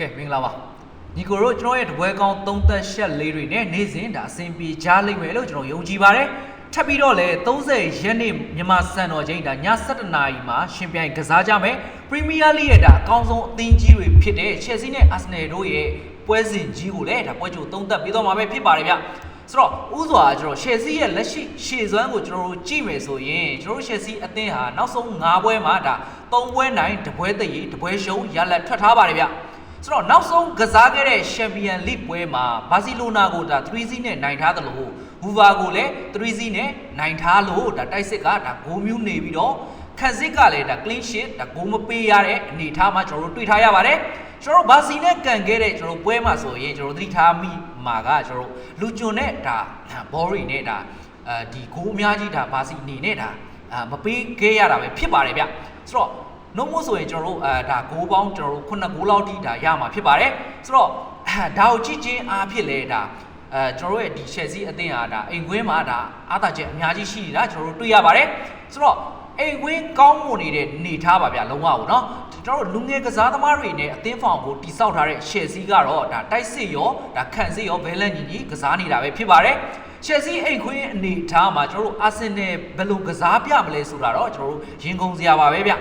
ကဲမင်္ဂလာပါညီကိုတို့ကျွန်တော်ရဲ့တပွဲကောင်းသုံးသက်ရှက်လေးတွေနဲ့နေ့စဉ်ဒါအဆင်ပြေကြလိမ့်မယ်လို့ကျွန်တော်ယုံကြည်ပါတယ်ထပ်ပြီးတော့လည်း30ရက်နေ့မြန်မာစံတော်ချိန်ဒါည7:00နာရီမှာရှင်ပြိုင်ကစားကြမယ်ပရီးမီးယားလိရဲ့ဒါအကောင်းဆုံးအသင်းကြီးတွေဖြစ်တဲ့ Chelsea နဲ့ Arsenal တို့ရဲ့ပွဲစဉ်ကြီးကိုလည်းဒါပွဲကြိုသုံးသက်ပြီးတော့မှာပဲဖြစ်ပါတယ်ဗျဆိုတော့ဥစွာကျွန်တော် Chelsea ရဲ့လက်ရှိရှေ့စွမ်းကိုကျွန်တော်တို့ကြည့်မယ်ဆိုရင်ကျွန်တော်တို့ Chelsea အသင်းဟာနောက်ဆုံး9ပွဲမှာဒါ3ပွဲနိုင်တပွဲတည်တပွဲရှုံးရလဒ်ထွက်ထားပါတယ်ဗျ ဆိုတော့နောက်ဆုံးကစားခဲ့တဲ့ Champion League ပွဲမှာဘာစီလိုနာကိုဒါ3-0နဲ့နိုင်ထားတယ်လို့ဟူဗာကိုလည်း3-0နဲ့နိုင်ထားလို့ဒါတိုက်စစ်ကဒါဂိုးမျိုးနေပြီးတော့ခန့်စစ်ကလည်းဒါ clean sheet ဒါဂိုးမပေးရတဲ့အနေအထားမှာကျွန်တော်တို့တွေ့ထားရပါတယ်ကျွန်တော်တို့ဘာစီနဲ့ကန်ခဲ့တဲ့ကျွန်တော်တို့ပွဲမှာဆိုရင်ကျွန်တော်တို့သတိထားမိမှာကကျွန်တော်တို့လူကျွန်းနဲ့ဒါဘောရီနဲ့ဒါအဲဒီဂိုးအများကြီးဒါဘာစီအနေနဲ့ဒါအာမပေးခဲ့ရတာပဲဖြစ်ပါတယ်ဗျဆိုတော့ နှုတ်မို့ဆိုရင်ကျွန်တော်တို့အဲဒါဂိုးပေါင်းကျွန်တော်တို့ခုနှစ်ဂိုးလောက်ထိဒါရမှာဖြစ်ပါတယ်ဆိုတော့ဒါကိုကြည့်ချင်းအားဖြစ်လဲဒါအဲကျွန်တော်တို့ရဲ့ဒီ Chelsea အသင်းဟာဒါအိမ်ခွင်းမှာဒါအားသာချက်အများကြီးရှိနေတာကျွန်တော်တို့တွေ့ရပါတယ်ဆိုတော့အိမ်ခွင်းကောင်းမွန်နေတဲ့နေထားပါဗျလုံးဝပေါ့နော်ကျွန်တော်တို့လူငယ်ကစားသမားတွေနဲ့အသင်းဖောင်ကိုတိစောက်ထားတဲ့ Chelsea ကတော့ဒါတိုက်စစ်ရောဒါခံစစ်ရောဘဲလန်ညီညီကစားနေတာပဲဖြစ်ပါတယ် Chelsea အိမ်ခွင်းအနေထားမှာကျွန်တော်တို့ Arsenal ဘယ်လိုကစားပြမလဲဆိုတာတော့ကျွန်တော်တို့ရင်ကုန်စရာပါပဲဗျ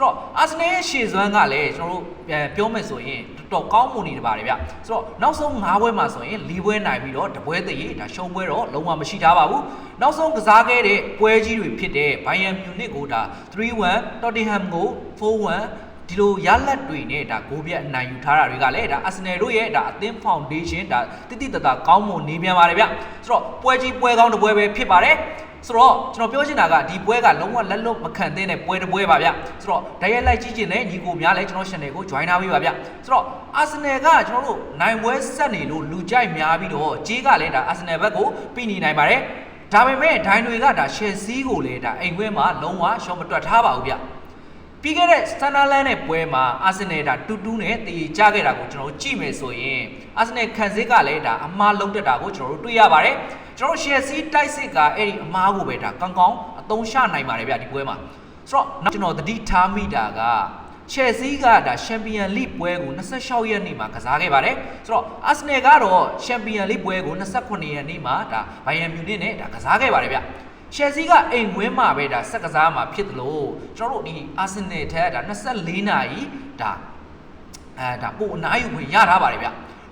ဆိုတော့ Arsenal ရဲ့ရှေ့စွမ်းကလည်းကျွန်တော်တို့ပြောမယ်ဆိုရင်တော်တော်ကောင်းမွန်နေတယ်ပါတယ်ဗျဆိုတော့နောက်ဆုံး၅ပွဲမှာဆိုရင်၄ပွဲနိုင်ပြီးတော့တပွဲတည်းဒါရှုံးပွဲတော့လုံးဝမရှိထားပါဘူးနောက်ဆုံးကစားခဲ့တဲ့ပွဲကြီးတွေဖြစ်တဲ့ Bayern Munich ကိုဒါ3-1 Tottenham ကို4-1ဒီလိုရလက်တွေနဲ့ဒါဂိုးပြတ်အနိုင်ယူထားတာတွေကလည်းဒါ Arsenal တို့ရဲ့ဒါအသင်း foundation ဒါတိတိတတကောင်းမွန်နေပြန်ပါတယ်ဗျဆိုတော့ပွဲကြီးပွဲကောင်းတစ်ပွဲပဲဖြစ်ပါတယ် ဆိုတော့ကျွန်တော်ပြောချင်တာကဒီပွဲကလုံးဝလက်လွတ်မခံသင့်တဲ့ပွဲတစ်ပွဲပါဗျဆိုတော့ဓာတ်ရိုက်လိုက်ကြည့်ချင်တဲ့ညီကိုများလည်းကျွန်တော် channel ကို join ထားပေးပါဗျဆိုတော့ Arsenal ကကျွန်တော်တို့နိုင်ပွဲဆက်နေလို့လူကြိုက်များပြီးတော့ကြေးကလည်းဒါ Arsenal ဘက်ကိုပြီးနေနိုင်ပါတယ်ဒါပေမဲ့ဒိုင်းတွေကဒါ Chelsea ကိုလည်းဒါအိမ်ခွဲမှာလုံးဝရှော့မတွက်ထားပါဘူးဗျပြီးခဲ့တဲ့ Sunderland နဲ့ပွဲမှာ Arsenal ဒါတူတူနဲ့တည်ကြခဲ့တာကိုကျွန်တော်တို့ကြည့်မယ်ဆိုရင် Arsenal ခံစစ်ကလည်းဒါအမှားလုံးတက်တာကိုကျွန်တော်တို့တွေ့ရပါတယ် ကျွန်တော် Chelsea တိုက်စစ်ကအဲ့ဒီအမားကိုပဲဒါကောင်းကောင်းအသုံးချနိုင်ပါတယ်ဗျဒီပွဲမှာဆိုတော့နောက်ကျွန်တော်သတိထားမိတာက Chelsea ကဒါ Champion League ပွဲကို26ရက်နေ့မှာကစားခဲ့ပါတယ်ဆိုတော့ Arsenal ကတော့ Champion League ပွဲကို28ရက်နေ့မှာဒါ Bayern Munich နဲ့ဒါကစားခဲ့ပါတယ်ဗျ Chelsea ကအိမ်ဝင်းမှာပဲဒါဆက်ကစားမှာဖြစ်တယ်လို့ကျွန်တော်တို့ဒီ Arsenal ထက်ဒါ24နာရီဒါအဲဒါပို့အနားယူခွင့်ရထားပါတယ်ဗျ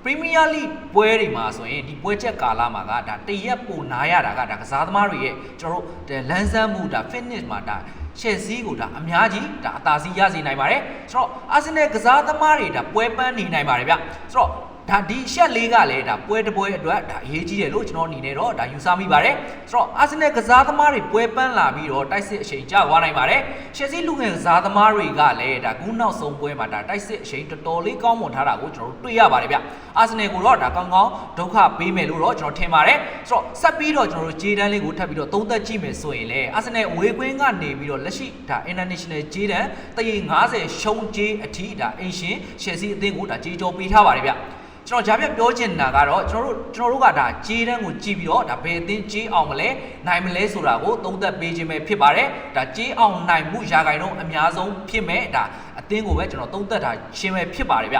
ပရီးမီးယားလိပွဲတွေမှာဆိုရင်ဒီပွဲချက်ကာလမှာကဒါတရက်ပိုနားရတာကဒါကစားသမားတွေရဲ့ကျွန်တော်တို့လန်းဆန်းမှုဒါ fitness မှာဒါ Chelsea ကိုဒါအများကြီးဒါအသာစီးရစေနိုင်ပါတယ်ဆိုတော့ Arsenal ကစားသမားတွေဒါပွဲပန်းနေနိုင်ပါတယ်ဗျဆိုတော့ ဒါဒီရှက်လေးကလည်းဒါပွဲတစ်ပွဲအတွက်ဒါအရေးကြီးတယ်လို့ကျွန်တော်အနေနဲ့တော့ဒါယူဆမိပါတယ်ဆိုတော့ Arsenal ကစားသမားတွေပွဲပန်းလာပြီးတော့တိုက်စစ်အချိန်ကျသွားနိုင်ပါတယ် Chelsea လူငယ်ကစားသမားတွေကလည်းဒါခုနောက်ဆုံးပွဲမှာဒါတိုက်စစ်အချိန်တော်တော်လေးကောင်းမွန်ထားတာကိုကျွန်တော်တို့တွေ့ရပါတယ်ဗျ Arsenal ကိုတော့ဒါကောင်းကောင်းဒုက္ခပေးမယ်လို့တော့ကျွန်တော်ထင်ပါတယ်ဆိုတော့ဆက်ပြီးတော့ကျွန်တော်တို့ဂျေဒန်လေးကိုထပ်ပြီးတော့သုံးသက်ကြည့်မယ်ဆိုရင်လည်း Arsenal ဝေကွင်းကနေပြီးတော့လက်ရှိဒါ International ဂျေဒန်တရေ90ရှုံးဂျေးအထိဒါအင်ရှင် Chelsea အသင်းကိုဒါကြေးကြောပေးထားပါတယ်ဗျ ကျွန်တော်ဂျာပြတ်ပြောချင်တာကတော့ကျွန်တော်တို့ကျွန်တော်တို့ကဒါဂျေးတန်းကိုကြည့်ပြီးတော့ဒါဘယ်အသင်းဂျေးအောင်မလဲနိုင်မလဲဆိုတာကိုသုံးသပ်ပေးခြင်းပဲဖြစ်ပါတယ်ဒါဂျေးအောင်နိုင်မှုရာဂိုင်တော့အများဆုံးဖြစ်မဲ့ဒါအသင်းကိုပဲကျွန်တော်သုံးသပ်တာရှင်းပဲဖြစ်ပါတယ်ဗျ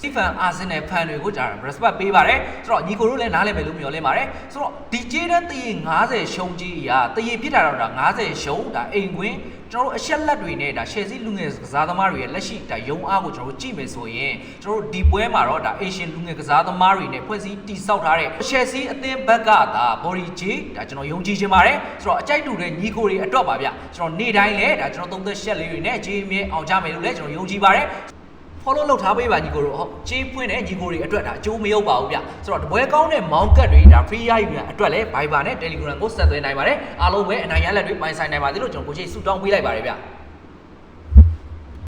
စီဖန်အာဆင်နယ်ဖန်တွေကိုဒါ respect ပေးပါတယ်ဆိုတော့ညီကိုတို့လည်းနားလည်မယ်လို့မျှော်လင့်ပါတယ်ဆိုတော့ဒီဂျေးတန်းတရေ90ရှုံးကြီးအရာတရေဖြစ်တာတော့ဒါ90ရှုံးဒါအိမ်ကွင်းကျွန်တော်တို့အချက်လက်တွေနဲ့ဒါရှယ်စီလူငယ်ကစားသမားတွေရဲ့လက်ရှိဒါယုံအားကိုကျွန်တော်တို့ကြည့်မယ်ဆိုရင်ကျွန်တော်တို့ဒီပွဲမှာတော့ဒါအေရှင်လူငယ်ကစားသမားတွေနဲ့ဖွဲ့စည်းတည်ဆောက်ထားတဲ့ရှယ်စီအသင်းဘက်ကဒါဘော်ဒီဂျေဒါကျွန်တော်ယုံကြည်ခြင်းပါတယ်ဆိုတော့အကြိုက်တူတဲ့ညီကိုတွေအတွက်ပါဗျကျွန်တော်နေ့တိုင်းလဲဒါကျွန်တော်သုံးသက်ရှက်လေးတွေနဲ့ဂျေးမြဲအောင်ကြမယ်လို့လဲကျွန်တော်ယုံကြည်ပါတယ် follow လုပ်ထားပေးပါညီကိုတို့ဟုတ်ကြေးဖွင့်တဲ့ညီကိုတွေအတွက်ဒါအကျိုးမရောက်ပါဘူးဗျဆိုတော့တပွဲကောင်းတဲ့မောင်းကတ်တွေဒါ free ရယူရအတွက်လည်း Viber နဲ့ Telegram ကိုဆက်သွယ်နိုင်ပါတယ်အားလုံးပဲအနိုင်ရလက်တွေပိုင်ဆိုင်နိုင်ပါသေးလို့ကျွန်တော်ကိုချိတ်ဆူတောင်းပေးလိုက်ပါတယ်ဗျ